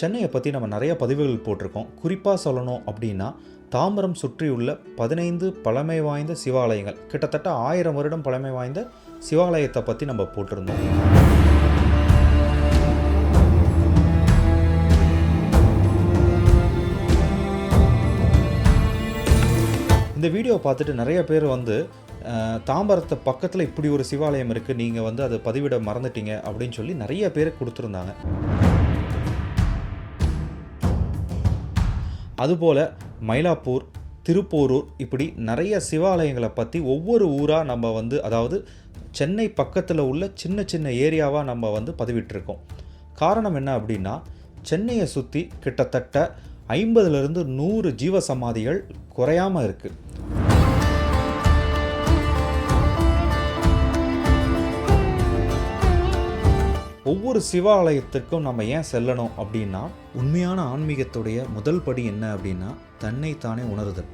சென்னையை பற்றி நம்ம நிறைய பதிவுகள் போட்டிருக்கோம். குறிப்பாக சொல்லணும் அப்படின்னா தாம்பரம் சுற்றியுள்ள பதினைந்து பழமை வாய்ந்த சிவாலயங்கள் கிட்டத்தட்ட ஆயிரம் வருடம் பழமை வாய்ந்த சிவாலயத்தை பற்றி நம்ம போட்டிருந்தோம். இந்த வீடியோ பார்த்துட்டு நிறைய பேர் வந்து தாம்பரத்தை பக்கத்தில் இப்படி ஒரு சிவாலயம் இருக்குது நீங்கள் வந்து அதை பதிவிட மறந்துட்டீங்க அப்படின்னு சொல்லி நிறைய பேர் கொடுத்துருந்தாங்க. அதுபோல் மயிலாப்பூர் திருப்போரூர் இப்படி நிறைய சிவாலயங்களை பற்றி ஒவ்வொரு ஊராக நம்ம வந்து அதாவது சென்னை பக்கத்தில் உள்ள சின்ன சின்ன ஏரியாவாக நம்ம வந்து பதிவிட்டிருக்கோம். காரணம் என்ன அப்படின்னா சென்னையை சுற்றி கிட்டத்தட்ட ஐம்பதுலேருந்து நூறு ஜீவ சமாதிகள் குறையாமல் இருக்குது ஒவ்வொரு சிவாலயத்திற்கும் நம்ம ஏன் செல்லணும் அப்படின்னா உண்மையான ஆன்மீகத்துடைய முதல் படி என்ன அப்படின்னா தன்னை தானே உணருதல்.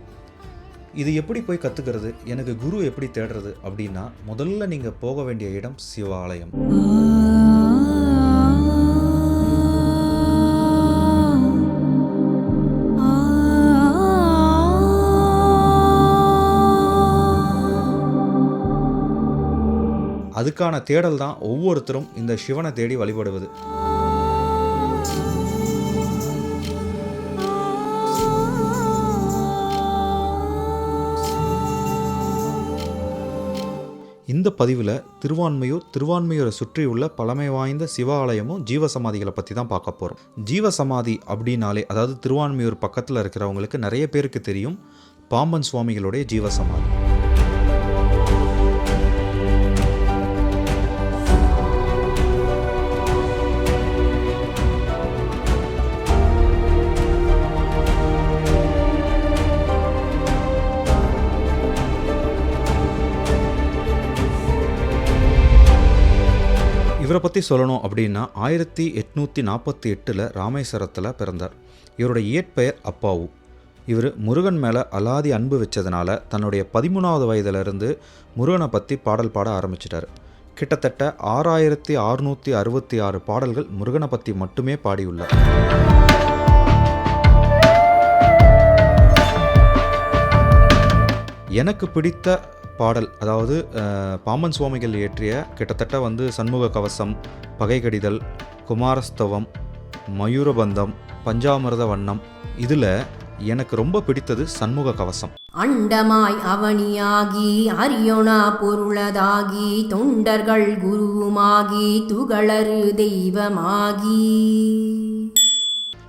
இது எப்படி போய் கற்றுக்கிறது எனக்கு குரு எப்படி தேடுறது அப்படின்னா முதல்ல நீங்கள் போக வேண்டிய இடம் சிவாலயம். அதுக்கான தேடல் தான் ஒவ்வொருத்தரும் இந்த சிவனை தேடி வழிபடுவது. இந்த பதிவில் திருவான்மையூர் திருவான்மையூரை சுற்றியுள்ள பழமை வாய்ந்த சிவாலயமும் ஜீவசமாதிகளை பற்றி தான் பார்க்க போகிறோம் ஜீவசமாதி அப்படின்னாலே அதாவது திருவான்மையூர் பக்கத்தில் இருக்கிறவங்களுக்கு நிறைய பேருக்கு தெரியும் பாம்பன் சுவாமிகளுடைய ஜீவசமாதி. இவரை பற்றி சொல்லணும் அப்படின்னா ஆயிரத்தி எட்நூற்றி நாற்பத்தி எட்டில் ராமேஸ்வரத்தில் பிறந்தார். இவருடைய இயற்பெயர் அப்பாவு. இவர் முருகன் மேலே அலாதி அன்பு வச்சதுனால தன்னுடைய பதிமூணாவது வயதிலிருந்து முருகனை பற்றி பாடல் பாட ஆரம்பிச்சிட்டார். கிட்டத்தட்ட ஆறாயிரத்தி அறுநூற்றி அறுபத்தி ஆறு பாடல்கள் முருகனை பற்றி மட்டுமே பாடியுள்ளார். எனக்கு பிடித்த பாடல் அதாவது பாமன் பாம்பன் சுவாமிகள் இயற்றிய கிட்டத்தட்ட வந்து சண்முக கவசம் பகை கடிதல் குமாரஸ்தவம் மயூரபந்தம் பஞ்சாமிரத வண்ணம் இதில் எனக்கு ரொம்ப பிடித்தது சண்முக கவசம். அண்டமாய் அவனியாகி அரியோனா பொருளதாகி தொண்டர்கள் குருவுமாகி துகளறு தெய்வமாகி.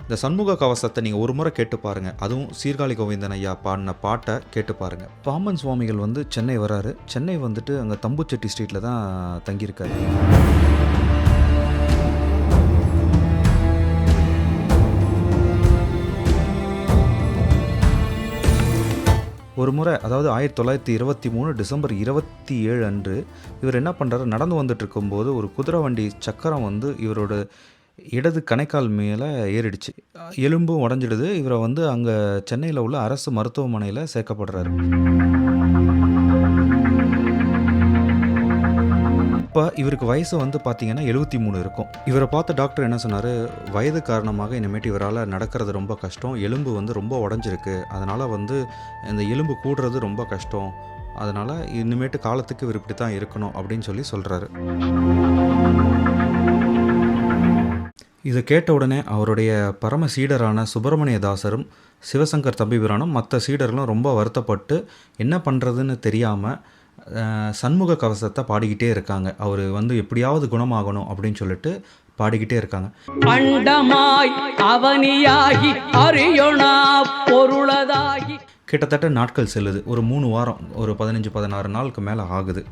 இந்த சண்முக கவசத்தை நீங்கள் ஒரு முறை கேட்டு பாருங்க. அதுவும் சீர்காழி கோவிந்தன் ஐயா பாடின பாட்டை கேட்டு பாருங்க. பாம்பன் சுவாமிகள் வந்து சென்னை வராரு. சென்னை வந்துட்டு அங்கே தம்புச்செட்டி ஸ்ட்ரீட்டில் தான் தங்கியிருக்காரு. ஒரு முறை அதாவது ஆயிரத்தி தொள்ளாயிரத்தி இருபத்தி மூணு டிசம்பர் இருபத்தி ஏழு அன்று இவர் என்ன பண்ணுறாரு நடந்து வந்துட்டு இருக்கும்போது ஒரு குதிரை வண்டி சக்கரம் வந்து இவரோட இடது கணைக்கால் மேலே ஏறிடுச்சு. எலும்பும் உடஞ்சிடுது. இவரை வந்து அங்கே சென்னையில் உள்ள அரசு மருத்துவமனையில் சேர்க்கப்படுறாரு. இப்போ இவருக்கு வயசு வந்து பார்த்தீங்கன்னா எழுபத்தி மூணு இருக்கும். இவரை பார்த்த டாக்டர் என்ன சொன்னார்? வயது காரணமாக இனிமேட்டு இவரால் நடக்கிறது ரொம்ப கஷ்டம். எலும்பு வந்து ரொம்ப உடஞ்சிருக்கு. அதனால் வந்து இந்த எலும்பு கூடுறது ரொம்ப கஷ்டம். அதனால் இனிமேட்டு காலத்துக்கு இவர் இப்படி தான் இருக்கணும் அப்படின்னு சொல்லி சொல்கிறாரு இதை கேட்ட உடனே அவருடைய பரம சீடரான சுப்பிரமணிய தாசரும் சிவசங்கர் தம்பிபிரானும் மற்ற சீடர்களும் ரொம்ப வருத்தப்பட்டு என்ன பண்ணுறதுன்னு தெரியாமல் சண்முக கவசத்தை பாடிக்கிட்டே இருக்காங்க. அவர் வந்து எப்படியாவது குணமாகணும் அப்படின்னு சொல்லிட்டு பாடிக்கிட்டே இருக்காங்க. அண்டமாய் அவனியாகி அரியோனா பொருளதாகி. கிட்டத்தட்ட நாட்கள் செல்லுது. ஒரு மூணு வாரம் ஒரு பதினஞ்சு பதினாறு நாளுக்கு மேலே ஆகுது.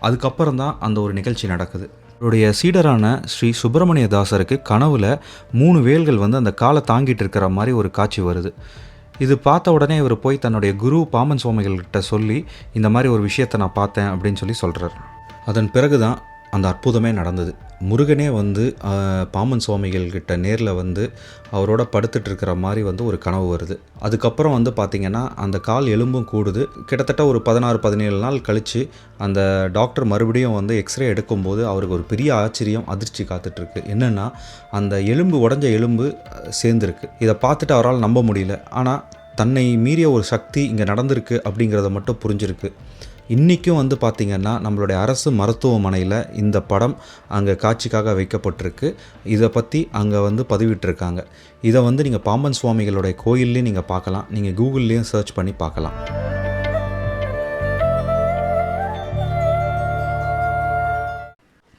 அதுக்கப்புறம் தான் அந்த ஒரு நிகழ்ச்சி நடக்குது. அவருடைய சீடரான ஸ்ரீ சுப்பிரமணிய தாசருக்கு கனவுல மூணு வேல்கள் வந்து அந்த காலை தாங்கிட்டு இருக்கிற மாதிரி ஒரு காட்சி வருது. இது பார்த்த உடனே இவர் போய் தன்னுடைய குரு பாமன் சுவாமிகள்கிட்ட சொல்லி இந்த மாதிரி ஒரு விஷயத்தை நான் பார்த்தேன் அப்படின்னு சொல்லி சொல்கிறார் அதன் பிறகு தான் அந்த அற்புதமே நடந்தது. முருகனே வந்து பாமன் சுவாமிகள் கிட்ட நேரில் வந்து அவரோட படுத்துட்டு இருக்கிற மாதிரி வந்து ஒரு கனவு வருது. அதுக்கப்புறம் வந்து பார்த்திங்கன்னா அந்த கால் எலும்பும் கூடுது. கிட்டத்தட்ட ஒரு பதினாறு பதினேழு நாள் கழித்து அந்த டாக்டர் மறுபடியும் வந்து எக்ஸ்ரே எடுக்கும்போது அவருக்கு ஒரு பெரிய ஆச்சரியம் அதிர்ச்சி காத்துட்ருக்கு என்னென்னா அந்த எலும்பு உடஞ்ச எலும்பு சேர்ந்துருக்கு. இதை பார்த்துட்டு அவரால் நம்ப முடியல. ஆனால் தன்னை மீறிய ஒரு சக்தி இங்கே நடந்திருக்கு அப்படிங்கிறத மட்டும் புரிஞ்சிருக்கு. இன்றைக்கும் வந்து பார்த்திங்கன்னா நம்மளுடைய அரசு மருத்துவமனையில் இந்த படம் அங்கே காட்சிக்காக வைக்கப்பட்டிருக்கு. இதை பற்றி அங்கே வந்து பதிவிட்டிருக்காங்க. இதை வந்து நீங்கள் பாம்பன் சுவாமிகளுடைய கோயில்லையும் நீங்கள் பார்க்கலாம் நீங்கள் கூகுள்லேயும் சர்ச் பண்ணி பார்க்கலாம்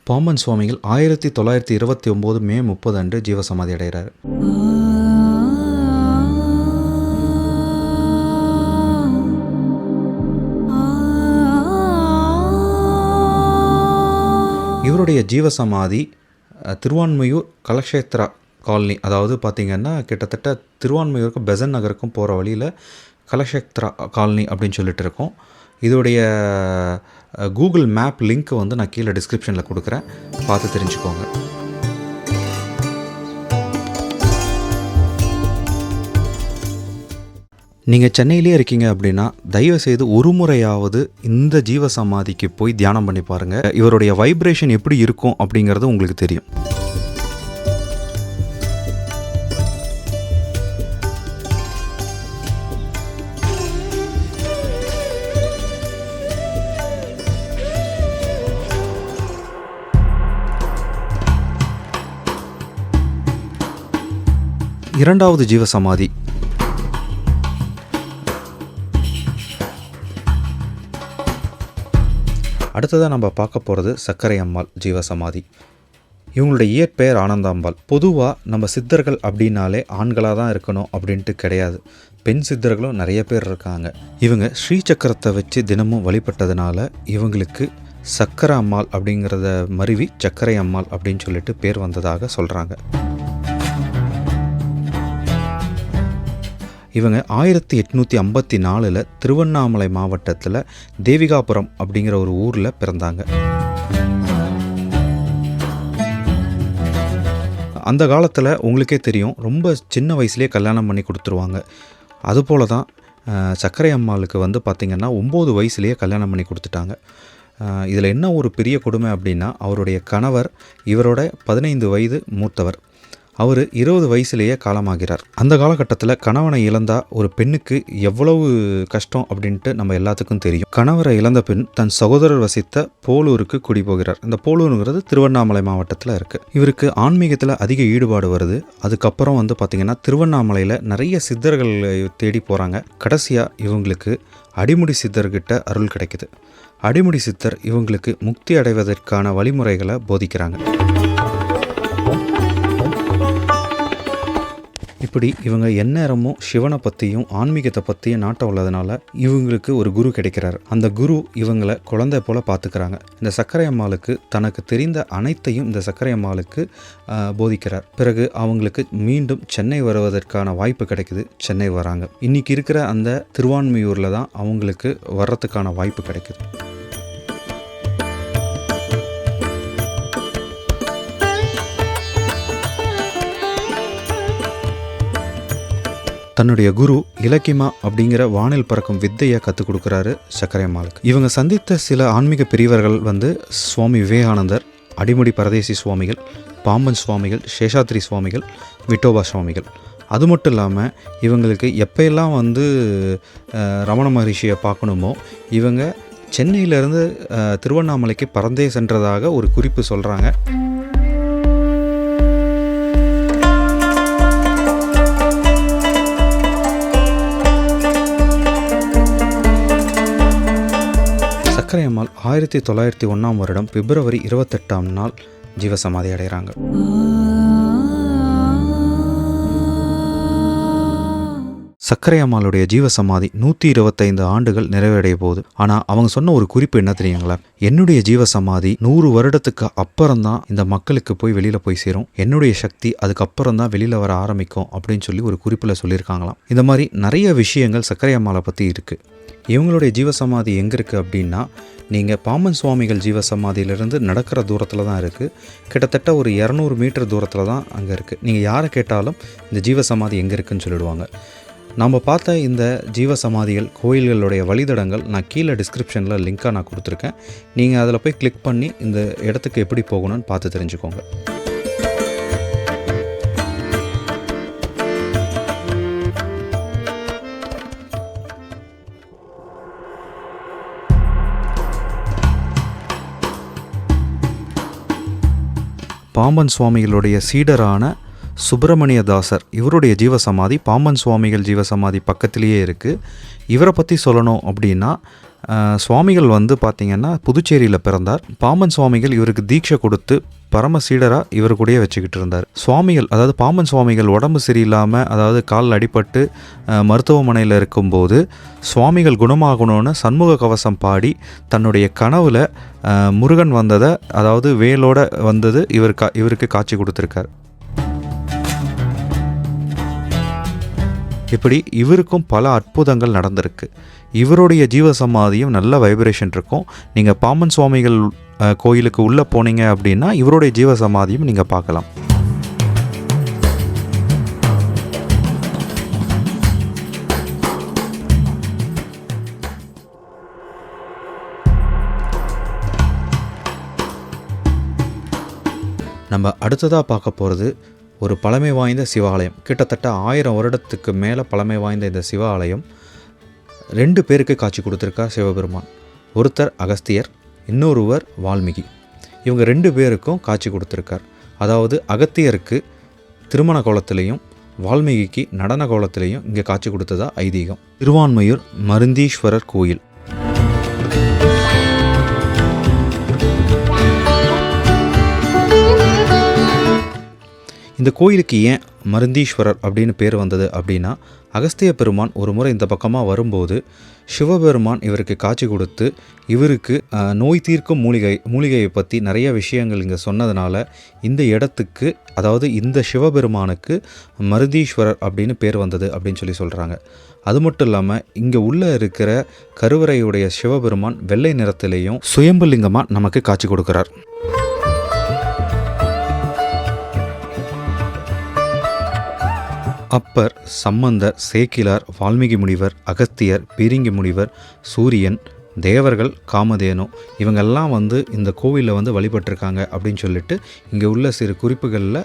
பாம்பன் சுவாமிகள் ஆயிரத்தி தொள்ளாயிரத்தி இருபத்தி ஒம்பது மே முப்பது அன்று ஜீவசமாதி அடைகிறார். அவருடைய ஜீவசமாதி திருவான்மையூர் கலக்ஷேத்ரா காலனி அதாவது பார்த்திங்கன்னா கிட்டத்தட்ட திருவான்மையூருக்கும் பெசன் நகருக்கும் போகிற வழியில் கலக்ஷேத்ரா காலனி அப்படின்னு சொல்லிட்டு இருக்கோம். இதோடைய கூகுள் மேப் லிங்க்கை வந்து நான் கீழே டிஸ்கிரிப்ஷனில் கொடுக்குறேன். பார்த்து தெரிஞ்சுக்கோங்க. நீங்கள் சென்னையிலே இருக்கீங்க அப்படின்னா தயவு செய்து ஒரு முறையாவது இந்த ஜீவ சமாதிக்கு போய் தியானம் பண்ணி பாருங்கள் இவருடைய வைப்ரேஷன் எப்படி இருக்கும் அப்படிங்கிறது உங்களுக்கு தெரியும். இரண்டாவது ஜீவ அடுத்ததாக நம்ம பார்க்க போகிறது சர்க்கரை அம்மாள் ஜீவசமாதி. இவங்களுடைய இயற்பெயர் ஆனந்தாம்பாள். பொதுவாக நம்ம சித்தர்கள் அப்படின்னாலே ஆண்களாக தான் இருக்கணும் அப்படின்ட்டு கிடையாது. பெண் சித்தர்களும் நிறைய பேர் இருக்காங்க. இவங்க ஸ்ரீ சக்கரத்தை வச்சு தினமும் வழிபட்டதுனால இவங்களுக்கு சக்கரை அம்மாள் அப்படிங்கிறத மருவி சக்கரை அம்மாள் அப்படின்னு சொல்லிட்டு பேர் வந்ததாக சொல்கிறாங்க இவங்க ஆயிரத்தி எட்நூற்றி ஐம்பத்தி நாலில் திருவண்ணாமலை மாவட்டத்தில் தேவிகாபுரம் அப்படிங்கிற ஒரு ஊரில் பிறந்தாங்க. அந்த காலத்தில் உங்களுக்கே தெரியும் ரொம்ப சின்ன வயசுலேயே கல்யாணம் பண்ணி கொடுத்துருவாங்க. அதுபோல தான் சர்க்கரை அம்மாளுக்கு வந்து பார்த்திங்கன்னா ஒம்பது வயசுலேயே கல்யாணம் பண்ணி கொடுத்துட்டாங்க. இதில் என்ன ஒரு பெரிய கொடுமை அப்படின்னா அவருடைய கணவர் இவரோட பதினைந்து வயது மூத்தவர். அவர் இருபது வயசுலேயே காலமாகிறார். அந்த காலகட்டத்தில் கணவனை இழந்தா ஒரு பெண்ணுக்கு எவ்வளவு கஷ்டம் அப்படின்ட்டு நம்ம எல்லாத்துக்கும் தெரியும். கணவரை இழந்த பெண் தன் சகோதரர் வசித்த போலூருக்கு குடிபோகிறார். இந்த போலூருங்கிறது திருவண்ணாமலை மாவட்டத்தில் இருக்குது இவருக்கு ஆன்மீகத்தில் அதிக ஈடுபாடு வருது. அதுக்கப்புறம் வந்து பார்த்திங்கன்னா திருவண்ணாமலையில் நிறைய சித்தர்கள் தேடி போகிறாங்க. கடைசியாக இவங்களுக்கு அடிமுடி சித்தர்கிட்ட அருள் கிடைக்குது. அடிமுடி சித்தர் இவங்களுக்கு முக்தி அடைவதற்கான வழிமுறைகளை போதிக்கிறாங்க. இப்படி இவங்க எந்நேரமும் சிவனை பற்றியும் ஆன்மீகத்தை பற்றியும் நாட்டம் உள்ளதுனால இவங்களுக்கு ஒரு குரு கிடைக்கிறார். அந்த குரு இவங்களை குழந்தை போல பார்த்துக்கிறாங்க. இந்த சர்க்கரை அம்மாளுக்கு தனக்கு தெரிந்த அனைத்தையும் இந்த சர்க்கரை அம்மாளுக்கு போதிக்கிறார். பிறகு அவங்களுக்கு மீண்டும் சென்னை வருவதற்கான வாய்ப்பு கிடைக்குது. சென்னை வராங்க. இன்னைக்கு இருக்கிற அந்த திருவான்மையூரில் தான் அவங்களுக்கு வர்றதுக்கான வாய்ப்பு கிடைக்குது. தன்னுடைய குரு இலக்கிமா அப்படிங்கிற வானில் பறக்கும் வித்தையை கற்றுக் கொடுக்குறாரு சக்கரையம்மாளுக்கு இவங்க சந்தித்த சில ஆன்மீக பெரியவர்கள் வந்து சுவாமி விவேகானந்தர் அடிமுடி பரதேசி சுவாமிகள் பாம்பன் சுவாமிகள் சேஷாத்ரி சுவாமிகள் விட்டோபா சுவாமிகள். அது மட்டும் இல்லாமல் இவங்களுக்கு எப்போயெல்லாம் வந்து ரமண மகரிஷியை பார்க்கணுமோ இவங்க சென்னையிலேருந்து திருவண்ணாமலைக்கு பறந்தே சென்றதாக ஒரு குறிப்பு சொல்கிறாங்க சர்க்கரை அம்மாள் ஆயிரத்தி தொள்ளாயிரத்தி ஒன்றாம் வருடம் பிப்ரவரி இருபத்தெட்டாம் நாள் ஜீவசமாதி அடைகிறாங்க சக்கரை அம்மாளுடைய ஜீவசமாதி நூற்றி இருபத்தைந்து ஆண்டுகள் நிறைவடைய போகுது. ஆனால் அவங்க சொன்ன ஒரு குறிப்பு என்ன தெரியுங்களா? என்னுடைய ஜீவசமாதி நூறு வருடத்துக்கு அப்புறம் தான் இந்த மக்களுக்கு போய் வெளியில் போய் சேரும். என்னுடைய சக்தி அதுக்கப்புறம் தான் வெளியில் வர ஆரம்பிக்கும் அப்படின்னு சொல்லி ஒரு குறிப்பில் சொல்லியிருக்காங்களாம். இந்த மாதிரி நிறைய விஷயங்கள் சக்கரை அம்மாளை பற்றி இருக்குது இவங்களுடைய ஜீவசமாதி எங்கே இருக்குது அப்படின்னா நீங்கள் பாமன் சுவாமிகள் ஜீவசமாதியிலிருந்து நடக்கிற தூரத்தில் தான் இருக்குது கிட்டத்தட்ட ஒரு இரநூறு மீட்டர் தூரத்தில் தான் அங்கே இருக்குது நீங்கள் யாரை கேட்டாலும் இந்த ஜீவசமாதி எங்கே இருக்குதுன்னு சொல்லிடுவாங்க. நாம் பார்த்த இந்த ஜீவசமாதிகள் கோயில்களுடைய வழித்தடங்கள் நான் கீழே டிஸ்கிரிப்ஷனில் லிங்காக நான் கொடுத்துருக்கேன். நீங்கள் அதில் போய் கிளிக் பண்ணி இந்த இடத்துக்கு எப்படி போகணும்னு பார்த்து தெரிஞ்சுக்கோங்க. பாம்பன் சுவாமிகளுடைய சீடரான சுப்பிரமணிய தாசர் இவருடைய ஜீவசமாதி பாம்பன் சுவாமிகள் ஜீவசமாதி பக்கத்திலேயே இருக்குது இவரை பற்றி சொல்லணும் அப்படின்னா சுவாமிகள் வந்து பார்த்திங்கன்னா புதுச்சேரியில் பிறந்தார். பாம்பன் சுவாமிகள் இவருக்கு தீட்சை கொடுத்து பரம சீடராக இவர் கூடயே வச்சுக்கிட்டு இருந்தார். சுவாமிகள் அதாவது பாம்பன் சுவாமிகள் உடம்பு சரியில்லாமல் அதாவது காலில் அடிபட்டு மருத்துவமனையில் இருக்கும்போது சுவாமிகள் குணமாகணும்னு சண்முக கவசம் பாடி தன்னுடைய கனவில் முருகன் வந்ததை அதாவது வேலோட வந்தது இவர் கா இவருக்கு காட்சி கொடுத்துருக்கார். இப்படி இவருக்கும் பல அற்புதங்கள் நடந்திருக்கு. இவருடைய ஜீவ சமாதியும் நல்ல வைப்ரேஷன் இருக்கும். நீங்கள் பாமன் சுவாமிகள் கோயிலுக்கு உள்ளே போனீங்க அப்படின்னா இவருடைய ஜீவ சமாதியும் நீங்கள் பார்க்கலாம். நம்ம அடுத்ததாக பார்க்க போகிறது ஒரு பழமை வாய்ந்த சிவாலயம். கிட்டத்தட்ட ஆயிரம் வருடத்துக்கு மேலே பழமை வாய்ந்த இந்த சிவாலயம் ரெண்டு பேருக்கு காட்சி கொடுத்துருக்கார் சிவபெருமான். ஒருத்தர் அகஸ்தியர் இன்னொருவர் வால்மீகி. இவங்க ரெண்டு பேருக்கும் காட்சி கொடுத்துருக்கார். அதாவது அகத்தியருக்கு திருமண கோலத்திலையும் வால்மீகிக்கு நடன கோலத்திலையும் இங்கே காட்சி கொடுத்ததா ஐதீகம். திருவான்மையூர் மருந்தீஸ்வரர் கோயில். இந்த கோயிலுக்கு ஏன் மருந்தீஸ்வரர் அப்படின்னு பேர் வந்தது அப்படின்னா அகஸ்திய பெருமான் ஒரு முறை இந்த பக்கமாக வரும்போது சிவபெருமான் இவருக்கு காட்சி கொடுத்து இவருக்கு நோய் தீர்க்கும் மூலிகை மூலிகையை பற்றி நிறைய விஷயங்கள் இங்கே சொன்னதுனால இந்த இடத்துக்கு அதாவது இந்த சிவபெருமானுக்கு மருதீஸ்வரர் அப்படின்னு பேர் வந்தது அப்படின்னு சொல்லி சொல்கிறாங்க அது மட்டும் இல்லாமல் இங்கே உள்ளே இருக்கிற கருவறையுடைய சிவபெருமான் வெள்ளை நிறத்திலையும் சுயம்புலிங்கமாக நமக்கு காட்சி கொடுக்குறார். அப்பர் சம்பந்தர் சேக்கிலார் வால்மீகி முனிவர் அகஸ்தியர் பீரிங்கி முனிவர் சூரியன் தேவர்கள் காமதேனு இவங்கெல்லாம் வந்து இந்த கோவிலில் வந்து வழிபட்டிருக்காங்க அப்படின்னு சொல்லிட்டு இங்கே உள்ள சிறு குறிப்புகளில்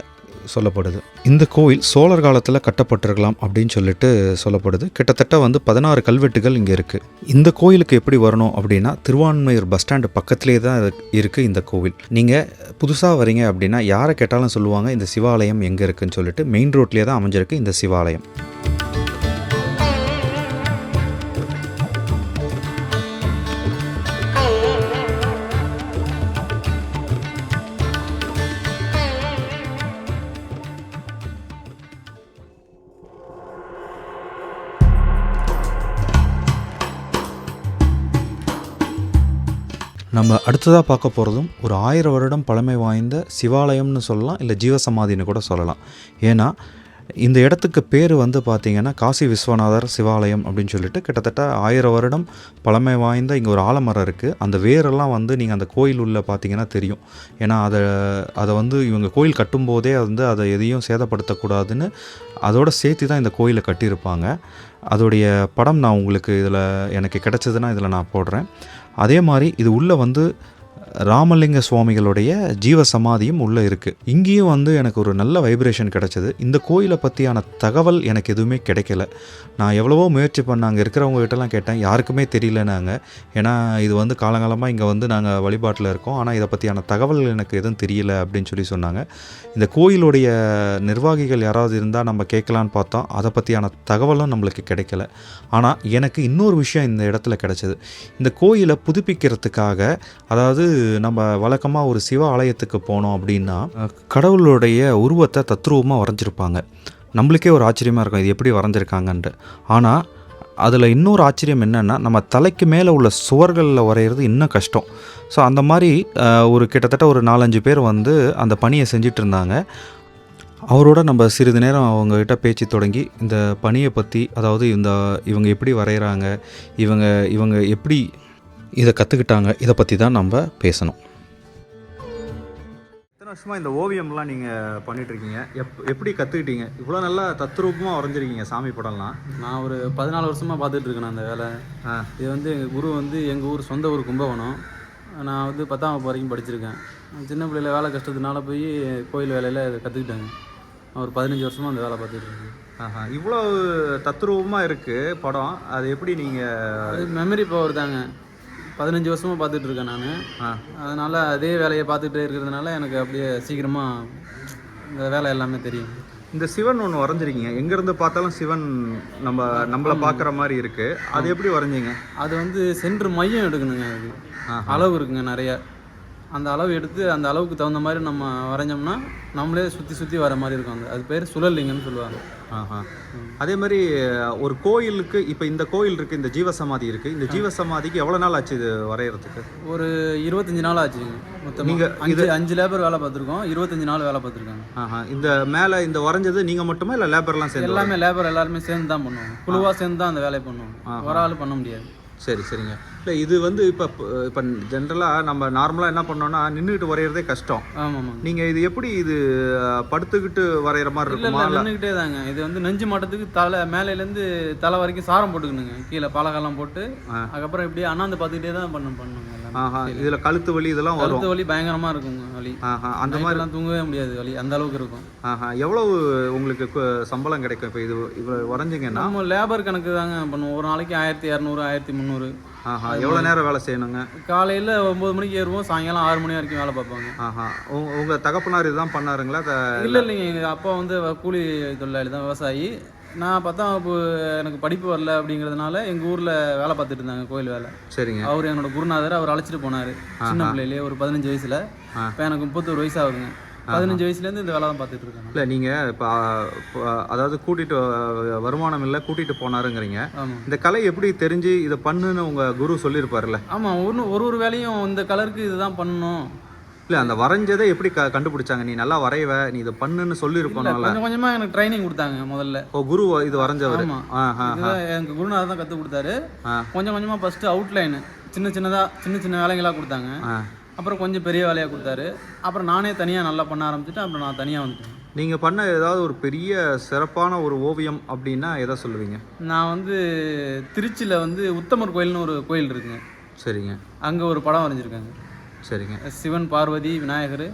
சொல்லப்படுது. இந்த கோவில் சோழர் காலத்தில் கட்டப்பட்டிருக்கலாம் அப்படின்னு சொல்லிட்டு சொல்லப்படுது. கிட்டத்தட்ட வந்து பதினாறு கல்வெட்டுகள் இங்கே இருக்குது இந்த கோயிலுக்கு எப்படி வரணும் அப்படின்னா திருவான்மையூர் பஸ் ஸ்டாண்டு பக்கத்துலேயே தான் இருக்குது இந்த கோவில். நீங்கள் புதுசாக வரீங்க அப்படின்னா யாரை கேட்டாலும் சொல்லுவாங்க இந்த சிவாலயம் எங்கே இருக்குன்னு சொல்லிட்டு மெயின் ரோட்லேயே தான் அமைஞ்சிருக்கு இந்த சிவாலயம். நம்ம அடுத்ததாக பார்க்க போகிறதும் ஒரு ஆயிரம் வருடம் பழமை வாய்ந்த சிவாலயம்னு சொல்லலாம் இல்லை ஜீவசமாதின்னு கூட சொல்லலாம். ஏன்னா இந்த இடத்துக்கு பேர் வந்து பார்த்திங்கன்னா காசி விஸ்வநாதர் சிவாலயம் அப்படின்னு சொல்லிட்டு கிட்டத்தட்ட ஆயிரம் வருடம் பழமை வாய்ந்த இங்கே ஒரு ஆலமரம் இருக்குது அந்த வேரெல்லாம் வந்து நீங்கள் அந்த கோயில் உள்ள பார்த்தீங்கன்னா தெரியும். ஏன்னா அதை அதை வந்து இவங்க கோயில் கட்டும்போதே வந்து அதை எதையும் சேதப்படுத்தக்கூடாதுன்னு அதோட சேர்த்து தான் இந்த கோயிலை கட்டியிருப்பாங்க. அதோடைய படம் நான் உங்களுக்கு இதில் எனக்கு கிடச்சதுன்னா இதில் நான் போடுறேன். அதே மாதிரி இது உள்ளே வந்து ராமலிங்க சுவாமிகளுடைய ஜீவ சமாதியும் உள்ளே இருக்குது இங்கேயும் வந்து எனக்கு ஒரு நல்ல வைப்ரேஷன் கிடச்சிது. இந்த கோயிலை பற்றியான தகவல் எனக்கு எதுவுமே கிடைக்கல. நான் எவ்வளவோ முயற்சி பண்ண அங்கே இருக்கிறவங்க கிட்டலாம் கேட்டேன். யாருக்குமே தெரியலனாங்க ஏன்னா இது வந்து காலங்காலமாக இங்கே வந்து நாங்கள் வழிபாட்டில் இருக்கோம். ஆனால் இதை பற்றியான தகவல் எனக்கு எதுவும் தெரியல அப்படின்னு சொல்லி சொன்னாங்க. இந்த கோயிலுடைய நிர்வாகிகள் யாராவது இருந்தால் நம்ம கேட்கலான்னு பார்த்தோம் அதை பற்றியான தகவலும் நம்மளுக்கு கிடைக்கல. ஆனால் எனக்கு இன்னொரு விஷயம் இந்த இடத்துல கிடச்சிது. இந்த கோயிலை புதுப்பிக்கிறதுக்காக அதாவது நம்ம வழக்கமாக ஒரு சிவ ஆலயத்துக்கு போனோம் அப்படின்னா கடவுளுடைய உருவத்தை தத்ரூபமாக வரைஞ்சிருப்பாங்க. நம்மளுக்கே ஒரு ஆச்சரியமாக இருக்கும் இது எப்படி வரைஞ்சிருக்காங்கன்ட்டு. ஆனால் அதில் இன்னொரு ஆச்சரியம் என்னென்னா நம்ம தலைக்கு மேலே உள்ள சுவர்களில் வரைகிறது இன்னும் கஷ்டம். ஸோ அந்த மாதிரி ஒரு கிட்டத்தட்ட ஒரு நாலஞ்சு பேர் வந்து அந்த பணியை செஞ்சிட்டு இருந்தாங்க. அவரோட நம்ம சிறிது நேரம் அவங்கக்கிட்ட பேச்சு தொடங்கி இந்த பணியை பற்றி அதாவது இந்த இவங்க எப்படி வரைகிறாங்க இவங்க இவங்க எப்படி இதை கற்றுக்கிட்டாங்க இதை பற்றி தான் நம்ம பேசணும். எத்தனை வருஷமாக இந்த ஓவியம்லாம் நீங்கள் பண்ணிகிட்ருக்கீங்க எப் எப்படி கற்றுக்கிட்டீங்க இவ்வளோ நல்லா தத்ரூபமாக வரைஞ்சிருக்கீங்க சாமி படம்லாம். நான் ஒரு பதினாலு வருஷமாக பார்த்துட்டு இருக்கேன் அந்த வேலை. ஆ. இது வந்து எங்கள் குரு வந்து எங்கள் ஊர் சொந்த ஊர் கும்பகோணம். நான் வந்து பத்தாம் வகுப்பு வரைக்கும் படிச்சிருக்கேன். சின்ன பிள்ளையில வேலை கஷ்டத்தினால போய் கோயில் வேலையில் இதை கற்றுக்கிட்டேங்க ஒரு பதினஞ்சு வருஷமாக அந்த வேலை பார்த்துட்டு இருக்கேன் ஆஹா. இவ்வளோ தத்ரூபமாக இருக்குது படம். அது எப்படி நீங்கள் மெமரி பவர் தாங்க. பதினஞ்சு வருஷமாக பார்த்துட்டு இருக்கேன் நான் அதனால் அதே வேலையை பார்த்துட்டே இருக்கிறதுனால எனக்கு அப்படியே சீக்கிரமாக இந்த வேலை எல்லாமே தெரியும். இந்த சிவன் ஒன்று வரைஞ்சிருக்கீங்க. எங்கேருந்து பார்த்தாலும் சிவன் நம்ம நம்மளை பார்க்குற மாதிரி இருக்குது அது எப்படி வரைஞ்சீங்க? அது வந்து சென்ட்ரு மையம் எடுக்கணுங்க ஆஹா. அளவு இருக்குங்க நிறைய. அந்த அளவு எடுத்து அந்த அளவுக்கு தகுந்த மாதிரி நம்ம வரைஞ்சோம்னா நம்மளே சுற்றி சுற்றி வர மாதிரி இருக்கும் அந்த அது பேர் சுழல்லிங்கன்னு சொல்லுவாங்க. ஆஹா. அதே மாதிரி ஒரு கோயிலுக்கு இப்போ இந்த கோயில் இருக்குது இந்த ஜீவசமாதி இருக்குது இந்த ஜீவசமாதிக்கு எவ்வளோ நாள் ஆச்சு இது வரைகிறதுக்கு ஒரு இருபத்தஞ்சு நாள் ஆச்சுங்க மொத்தம். நீங்க அஞ்சு அஞ்சு லேபர் வேலை பார்த்துருக்கோம். இருபத்தஞ்சு நாள் வேலை பார்த்துருக்காங்க. ஆஹா. இந்த மேலே இந்த வரைஞ்சது நீங்கள் மட்டுமா இல்லை லேபர்லாம் சேர்ந்து எல்லாமே லேபர் எல்லாருமே சேர்ந்து தான் பண்ணுவாங்க குழுவாக சேர்ந்து தான் அந்த வேலையை பண்ணுவாங்க ஒரு ஆள் பண்ண முடியாது. சரி சரிங்க. இல்லை இது வந்து இப்போ இப்போ ஜென்ரலாக நம்ம நார்மலாக என்ன பண்ணோம்னா நின்றுக்கிட்டு வரைகிறதே கஷ்டம். ஆமாம் நீங்கள் இது எப்படி இது படுத்துக்கிட்டு வரைகிற மாதிரி இருக்குமா? நின்றுக்கிட்டே தாங்க. இது வந்து நெஞ்சு மட்டத்துக்கு தலை மேலேலேருந்து தலை வரைக்கும் சாரம் போட்டுக்கணுங்க. கீழே பலகெல்லாம் போட்டு. அதுக்கப்புறம் இப்படியே அண்ணாந்து பார்த்துக்கிட்டே தான் பண்ண பண்ணுங்க இதில் கழுத்து வலி இதெல்லாம் வரும். கழுத்து வலி பயங்கரமாக இருக்குங்க வலி. ஆஹா அந்த மாதிரி எல்லாம் தூங்கவே முடியாது வலி. அந்த அளவுக்கு இருக்கும். ஆஹா எவ்வளவு உங்களுக்கு சம்பளம் கிடைக்கும் இப்போ இது இவ்வளோ வரைஞ்சிங்கன்னா? நம்ம லேபர் கணக்கு தாங்க பண்ணுவோம். ஒரு நாளைக்கு ஆயிரத்தி இரநூறு ஆயிரத்தி முந்நூறு. ஆஹா எவ்வளோ நேரம் வேலை செய்யணுங்க? காலையில் ஒம்பது மணிக்கு ஏறுவோம் சாயங்காலம் ஆறு மணி வரைக்கும் வேலை பார்ப்பாங்க. ஆஹா உங்க உங்கள் தகப்பனார் இதுதான் பண்ணாருங்களா? இல்லை இல்லைங்க எங்கள் அப்பா வந்து கூலி தொழிலாளி தான் விவசாயி. நான் பத்தாம் வகுப்பு எனக்கு படிப்பு வரல அப்படிங்கிறதுனால எங்கள் ஊரில் வேலை பார்த்துட்டு இருந்தாங்க கோயில் வேலை. சரிங்க. அவர் என்னோட குருநாதர் அவர் அழைச்சிட்டு போனார். சின்ன பிள்ளையிலே ஒரு பதினஞ்சு வயசில். இப்போ எனக்கு முப்பத்தொரு வயசு ஆகுதுங்க. பதினஞ்சு வயசுலேருந்து இந்த வேலை தான் பார்த்துட்டு இருக்கேன் இல்லை நீங்கள் இப்போ அதாவது கூட்டிகிட்டு வருமானம் இல்லை கூட்டிகிட்டு போனாருங்கிறீங்க. இந்த கலை எப்படி தெரிஞ்சு இதை பண்ணுன்னு உங்கள் குரு சொல்லியிருப்பார்ல ஆமாம் ஒன்று ஒரு ஒரு வேலையும் இந்த கலருக்கு இதுதான் பண்ணணும். இல்லை அந்த வரைஞ்சதை எப்படி க கண்டுபிடிச்சாங்க? நீ நல்லா வரைவ நீ இதை பண்ணுன்னு இல்ல, சொல்லியிருப்போனால கொஞ்சம் கொஞ்சமாக எனக்கு ட்ரைனிங் கொடுத்தாங்க முதல்ல. ஓ குரு இது வரைஞ்சவர். எனக்கு குருநாதர் தான் கற்றுக் கொடுத்தாரு. கொஞ்சம் கொஞ்சமாக ஃபஸ்ட்டு அவுட்லைனு சின்ன சின்னதாக சின்ன சின்ன வேலைகளாக கொடுத்தாங்க. அப்புறம் கொஞ்சம் பெரிய வேலையாக கொடுத்தாரு. அப்புறம் நானே தனியாக நல்லா பண்ண ஆரம்பிச்சுட்டு அப்புறம் நான் தனியாக வந்துட்டேன். நீங்கள் பண்ண ஏதாவது ஒரு பெரிய சிறப்பான ஒரு ஓவியம் அப்படின்னா எதை சொல்லுவீங்க? நான் வந்து திருச்சியில் வந்து உத்தமர் கோயில்னு ஒரு கோயில் இருக்குங்க. சரிங்க. அங்கே ஒரு படம் வரைஞ்சிருக்காங்க. சரிங்க. சிவன் பார்வதி விநாயகர்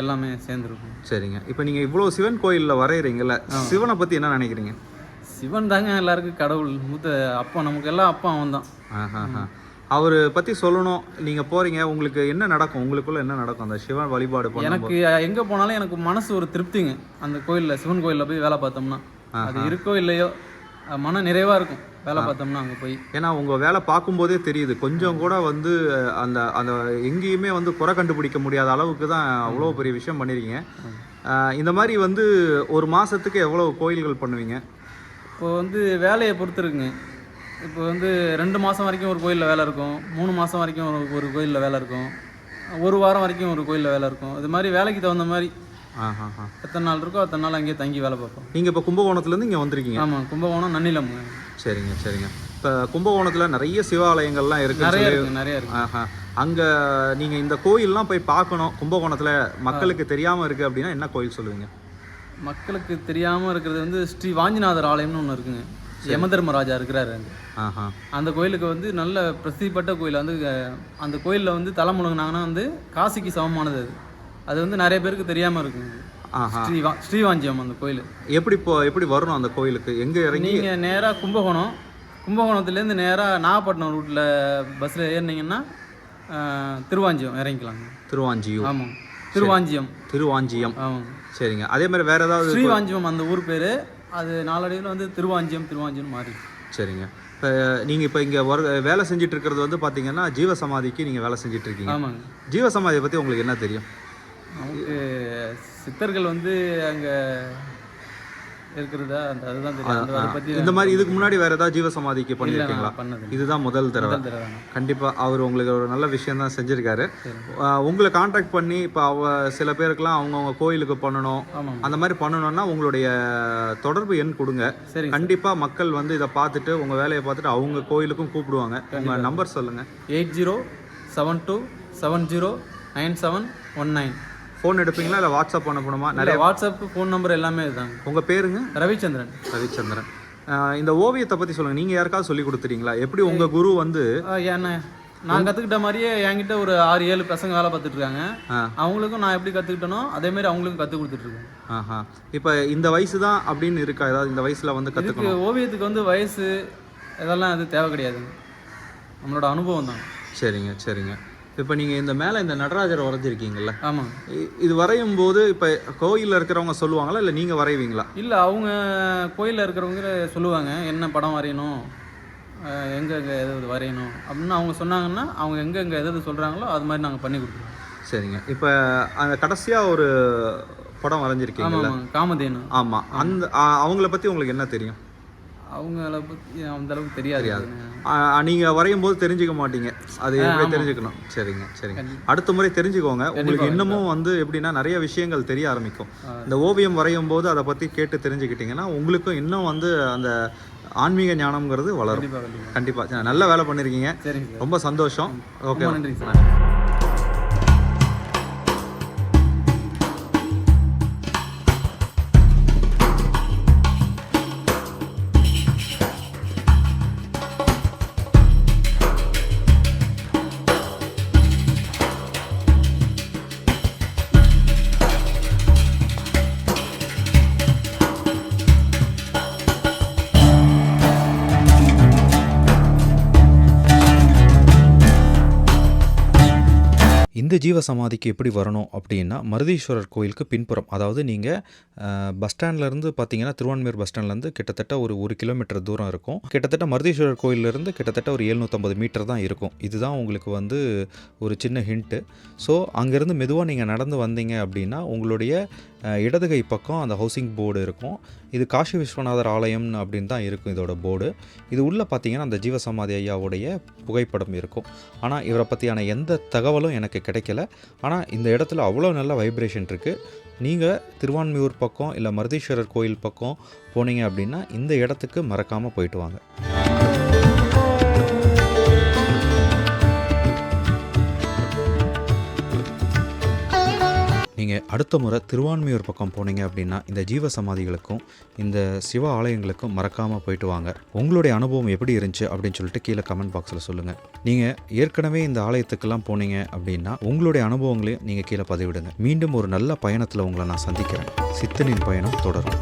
எல்லாமே சேர்ந்துருக்கும். சரிங்க. இப்போ நீங்கள் இவ்வளோ சிவன் கோயிலில் வரைகிறீங்கல்ல சிவனை பற்றி என்ன நினைக்கிறீங்க? சிவன் தாங்க எல்லாருக்கும் கடவுள். மூத்த அப்பா நமக்கு எல்லாம் அப்பா அவன் தான் ஆஹா. அவர் பற்றி சொல்லணும். நீங்கள் போகிறீங்க உங்களுக்கு என்ன நடக்கும்? உங்களுக்குள்ள என்ன நடக்கும்? அந்த சிவன் வழிபாடு எனக்கு எங்கே போனாலும் எனக்கு மனசு ஒரு திருப்திங்க. அந்த கோயிலில் சிவன் கோயிலில் போய் வேலை பார்த்தோம்னா. அது இருக்கோ இல்லையோ மன நிறைவாக இருக்கும். வேலை பார்த்தோம்னா அங்கே போய். ஏன்னா உங்கள் வேலை பார்க்கும்போதே தெரியுது. கொஞ்சம் கூட வந்து அந்த அந்த எங்கேயுமே வந்து குறை கண்டுபிடிக்க முடியாத அளவுக்கு தான் அவ்வளோ பெரிய விஷயம் பண்ணியிருக்கீங்க இந்த மாதிரி வந்து ஒரு மாதத்துக்கு எவ்வளோ கோயில்கள் பண்ணுவீங்க? இப்போ வந்து வேலையை பொறுத்து இருக்குங்க. இப்போ வந்து ரெண்டு மாதம் வரைக்கும் ஒரு கோயிலில் வேலை இருக்கும். மூணு மாதம் வரைக்கும் ஒரு ஒரு கோயிலில் வேலை இருக்கும். ஒரு வாரம் வரைக்கும் ஒரு கோயிலில் வேலை இருக்கும். இது மாதிரி வேலைக்கு தகுந்த மாதிரி ஆஹா எத்தனை நாள் இருக்கோ அத்தனை நாள் அங்கேயே தங்கி வேலை பார்ப்போம். நீங்கள் இப்போ கும்பகோணத்துலேருந்து இங்கே வந்திருக்கீங்க? ஆமாம் கும்பகோணம் நன்னிலம்ங்க சரிங்க சரிங்க. இப்போ கும்பகோணத்தில் நிறைய சிவாலயங்கள்லாம் நிறைய இருக்குது இருக்குங்க நிறைய இருக்கு. ஆஹா. அங்கே நீங்கள் இந்த கோயில்லாம் போய் பார்க்கணும். கும்பகோணத்தில் மக்களுக்கு தெரியாமல் இருக்குது அப்படின்னா என்ன கோயில் சொல்லுவீங்க? மக்களுக்கு தெரியாமல் இருக்கிறது வந்து ஸ்ரீ வாஞ்சிநாதர் ஆலயம்னு ஒன்று இருக்குங்க. யமதர்மராஜா இருக்கிறாரு அங்க. அந்த கோயிலுக்கு வந்து நல்ல பிரசித்திப்பட்ட கோயில். வந்து அந்த கோயிலில் வந்து தலை முழுங்கினாங்கன்னா வந்து காசிக்கு சமமானது அது. அது வந்து நிறைய பேருக்கு தெரியாமல் இருக்குங்க ஸ்ரீவா ஸ்ரீவாஞ்சியம் அந்த கோயில். எப்படி இப்போ எப்படி வரணும் அந்த கோயிலுக்கு? எங்கே இறங்கி? நீங்கள் நேராக கும்பகோணம். கும்பகோணத்துலேருந்து நேராக நாகப்பட்டினம் ரூட்டில் பஸ்ஸில் ஏறினீங்கன்னா திருவாஞ்சியம் இறங்கிக்கலாங்க. திருவாஞ்சியூர். ஆமாம் திருவாஞ்சியம். திருவாஞ்சியம். ஆமாங்க சரிங்க. அதே மாதிரி வேற ஏதாவது ஸ்ரீவாஞ்சியம் அந்த ஊர் பேர். அது நாளடைவில் வந்து திருவாஞ்சியம் திருவாஞ்சியம் மாறி சரிங்க. இப்போ நீங்கள் இப்போ இங்கே வர வேலை செஞ்சுட்டு இருக்கிறது வந்து பார்த்தீங்கன்னா ஜீவசமாதிக்கு நீங்கள் வேலை செஞ்சுட்டு இருக்கீங்க ஆமாங்க. ஜீவசமாதியை பற்றி உங்களுக்கு என்ன தெரியும்? நமக்கு சித்தர்கள் வந்து அங்கே இருக்கிறதா? அந்த அதுதான் தெரியும். அந்த அதை பற்றி இந்த மாதிரி இதுக்கு முன்னாடி வேற ஏதாவது ஜீவ சமாதிக்கு பண்ணியிருக்கீங்களா? பண்ணது இதுதான் முதல் தடவை. கண்டிப்பாக அவர் உங்களுக்கு ஒரு நல்ல விஷயம் தான் செஞ்சுருக்காரு. உங்களை காண்டாக்ட் பண்ணி இப்போ அவ சில பேருக்குலாம் அவங்கவுங்க கோயிலுக்கு பண்ணணும். அந்த மாதிரி பண்ணணும்னா உங்களுடைய தொடர்பு எண் கொடுங்க. கண்டிப்பாக மக்கள் வந்து இதை பார்த்துட்டு உங்கள் வேலையை பார்த்துட்டு அவங்க கோயிலுக்கும் கூப்பிடுவாங்க. உங்கள் நம்பர் சொல்லுங்கள் eight zero seven two seven zero nine seven one nine. Phone எடுப்பீங்களா இல்லை வாட்ஸ்அப் பண்ணணுமா நிறைய நிறைய வாட்ஸ்அப் ஃபோன் நம்பர் எல்லாமே இதுதாங்க. உங்கள் பேருங்க? ரவிச்சந்திரன். ரவிச்சந்திரன். இந்த ஓவியத்தை பற்றி சொல்லுங்கள் நீங்கள் யாருக்காவது சொல்லி கொடுத்துறீங்களா எப்படி உங்கள் குரு வந்து என்ன? நான் கற்றுக்கிட்ட மாதிரியே என்கிட்ட ஒரு ஆறு ஏழு பசங்க வேலை பார்த்துட்டு இருக்காங்க. ஆ. அவங்களுக்கும் நான் எப்படி கற்றுக்கிட்டனோ அதே மாதிரி அவங்களுக்கும் கற்றுக் கொடுத்துட்ருக்கேன் ஆஹா. இப்போ இந்த வயசு தான் அப்படின்னு இருக்கா? ஏதாவது இந்த வயசில் வந்து கற்றுக்கணும் ஓவியத்துக்கு வந்து வயசு இதெல்லாம் அது தேவை கிடையாது நம்மளோட அனுபவம் தான். சரிங்க சரிங்க. இப்போ நீங்கள் இந்த மேலே இந்த நடராஜர் வரைஞ்சிருக்கீங்கல்ல இ- இது வரையும் போது இப்போ கோயிலில் இருக்கிறவங்க சொல்லுவாங்களா இல்லை நீங்கள் வரைவீங்களா? இல்லை அவங்க கோயிலில் இருக்கிறவங்க சொல்லுவாங்க என்ன படம் வரையணும் அஹ் எங்க எங்கே எது வரையணும் அப்படின்னு அவங்க சொன்னாங்கன்னா அவங்க எங்கே எங்கே எது சொல்கிறாங்களோ அது மாதிரி நாங்கள் பண்ணி கொடுத்துருவோம். சரிங்க. இப்போ அந்த கடைசியாக ஒரு படம் வரைஞ்சிருக்கீங்கல்ல? ஆமாம் காமதேனு. ஆமாம் அந்த அவங்கள பற்றி உங்களுக்கு என்ன தெரியும்? அவங்கள பற்றி அந்த அளவுக்கு தெரியாது நீங்கள் வரையும் போது தெரிஞ்சுக்க மாட்டீங்க. அது எப்படி தெரிஞ்சுக்கணும்? சரிங்க சரிங்க. அடுத்த முறை தெரிஞ்சுக்கோங்க. உங்களுக்கு இன்னமும் வந்து எப்படின்னா நிறைய விஷயங்கள் தெரிய ஆரம்பிக்கும். இந்த ஓவியம் வரையும் போது அதை பற்றி கேட்டு தெரிஞ்சுக்கிட்டீங்கன்னா உங்களுக்கும் இன்னும் வந்து அந்த ஆன்மீக ஞானம்ங்கிறது வளரும். கண்டிப்பாக நல்ல வேலை பண்ணியிருக்கீங்க ரொம்ப சந்தோஷம். ஓகே. நன்றி சார். ஜீவசமாதிக்கு ஜீவ சமாதிக்கு எப்படி வரணும் அப்படின்னா மருதீஸ்வரர் கோயிலுக்கு பின்புறம் அதாவது நீங்கள் பஸ் ஸ்டாண்ட்லேருந்து பார்த்தீங்கன்னா திருவான்மையூர் பஸ் ஸ்டாண்ட்லேருந்து கிட்டத்தட்ட ஒரு ஒரு கிலோமீட்டர் தூரம் இருக்கும். கிட்டத்தட்ட மருதீஸ்வரர் கோயிலிருந்து கிட்டத்தட்ட ஒரு எழுநூற்றம்பது மீட்டர் தான் இருக்கும். இதுதான் உங்களுக்கு வந்து ஒரு சின்ன ஹிண்ட்டு ஸோ அங்கேருந்து மெதுவாக நீங்கள் நடந்து வந்தீங்க அப்படின்னா உங்களுடைய இடது கை பக்கம் அந்த ஹவுசிங் போர்டு இருக்கும். இது காசி விஸ்வநாதர் ஆலயம் அப்படின்னு தான் இருக்கும் இதோட போர்டு இது உள்ளே பார்த்தீங்கன்னா அந்த ஜீவசமாதி ஐயாவுடைய புகைப்படம் இருக்கும். ஆனால் இவரை பற்றியான எந்த தகவலும் எனக்கு கிடைக்கல. ஆனால் இந்த இடத்துல அவ்வளோ நல்ல வைப்ரேஷன் இருக்குது நீங்கள் திருவான்மியூர் பக்கம் இல்லை மருதீஸ்வரர் கோயில் பக்கம் போனீங்க அப்படின்னா இந்த இடத்துக்கு மறக்காமல் போயிட்டு வாங்க. நீங்கள் அடுத்த முறை திருவான்மையூர் பக்கம் போனீங்க அப்படின்னா இந்த ஜீவ சமாதிகளுக்கும் இந்த சிவ ஆலயங்களுக்கும் மறக்காமல் போயிட்டு வாங்க. உங்களுடைய அனுபவம் எப்படி இருந்துச்சு அப்படின்னு சொல்லிட்டு கீழே கமெண்ட் பாக்ஸில் சொல்லுங்கள் நீங்கள் ஏற்கனவே இந்த ஆலயத்துக்கெல்லாம் போனீங்க அப்படின்னா உங்களுடைய அனுபவங்களையும் நீங்கள் கீழே பதிவிடுங்க. மீண்டும் ஒரு நல்ல பயணத்தில் உங்களை நான் சந்திக்கிறேன். சித்தனின் பயணம் தொடரும்.